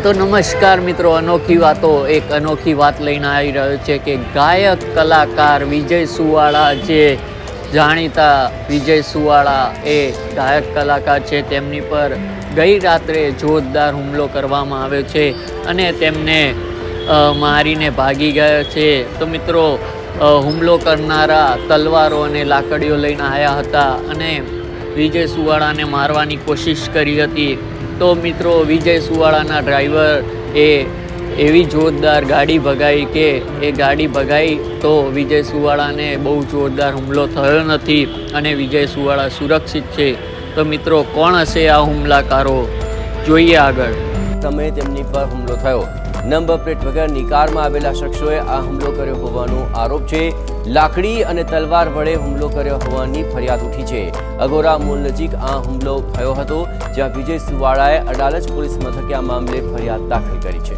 તો નમસ્કાર મિત્રો, અનોખી વાતો. એક અનોખી વાત લઈને આવી રહ્યો છે કે ગાયક કલાકાર વિજય સુવાળા જે જાણીતા વિજય સુવાળા એ ગાયક કલાકાર છે, તેમની પર ગઈ રાત્રે જોરદાર હુમલો કરવામાં આવ્યો છે અને તેમને મારીને ભાગી ગયા છે. તો મિત્રો હુમલો કરનારા તલવારો અને લાકડીઓ લઈને આવ્યા હતા અને વિજય સુવાળાને મારવાની કોશિશ કરી હતી. તો મિત્રો, વિજય સુવાળાના ડ્રાઈવર એ એવી જોરદાર ગાડી ભગાઈ કે એ ગાડી ભગાઈ તો વિજય સુવાળાને બહુ જોરદાર હુમલો થયો નથી અને વિજય સુવાળા સુરક્ષિત છે. તો મિત્રો, કોણ હશે આ હુમલાકારો? જોઈએ આગળ. સમયે તેમની પર હુમલો થયો. નંબર પ્લેટ વગરની કારમાં આવેલા શખ્સોએ આ હુમલો કર્યો હોવાનો આરોપ છે. લાકડી અને તલવાર વડે હુમલો કર્યો હોવાની ફરિયાદ ઉઠી છે. અગોરા મૂળ નજીક આ હુમલો થયો હતો, જ્યાં વિજય સુવાળાએ અડાલજ પોલીસ મથકે આ મામલે ફરિયાદ દાખલ કરી છે.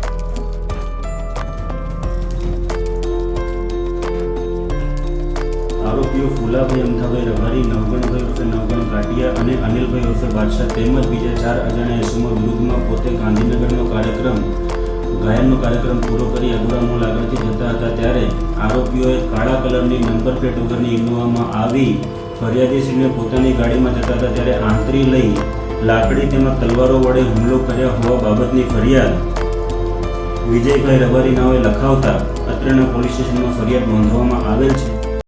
આરોપીઓ ફુલાભાઈ અમથાભાઈ રબારી નવગણભાઈ ઉર્ફે નવગણ કાટિયા અને અનિલભાઈ ઉર્ફે બાદશાહ તેમજ બીજા ચાર અજાણ્યા યશમો વિરુદ્ધમાં પોતે ગાંધીનગરનો કાર્યક્રમ ગાયનનો કાર્યક્રમ પૂરો કરી અગુરા મોલ આગળથી જતા હતા ત્યારે આરોપીઓએ કાળા કલરની નંબર પ્લેટ વગરની ઇનોવામાં આવી ફરિયાદીશ્રીને પોતાની ગાડીમાં જતા હતા ત્યારે આંતરી લઈ લાકડી તેમાં તલવારો વડે હુમલો કર્યા હોવા બાબતની ફરિયાદ વિજયભાઈ રબારી નાઓએ લખાવતા અત્રેના પોલીસ સ્ટેશનમાં ફરિયાદ નોંધવામાં આવેલ છે.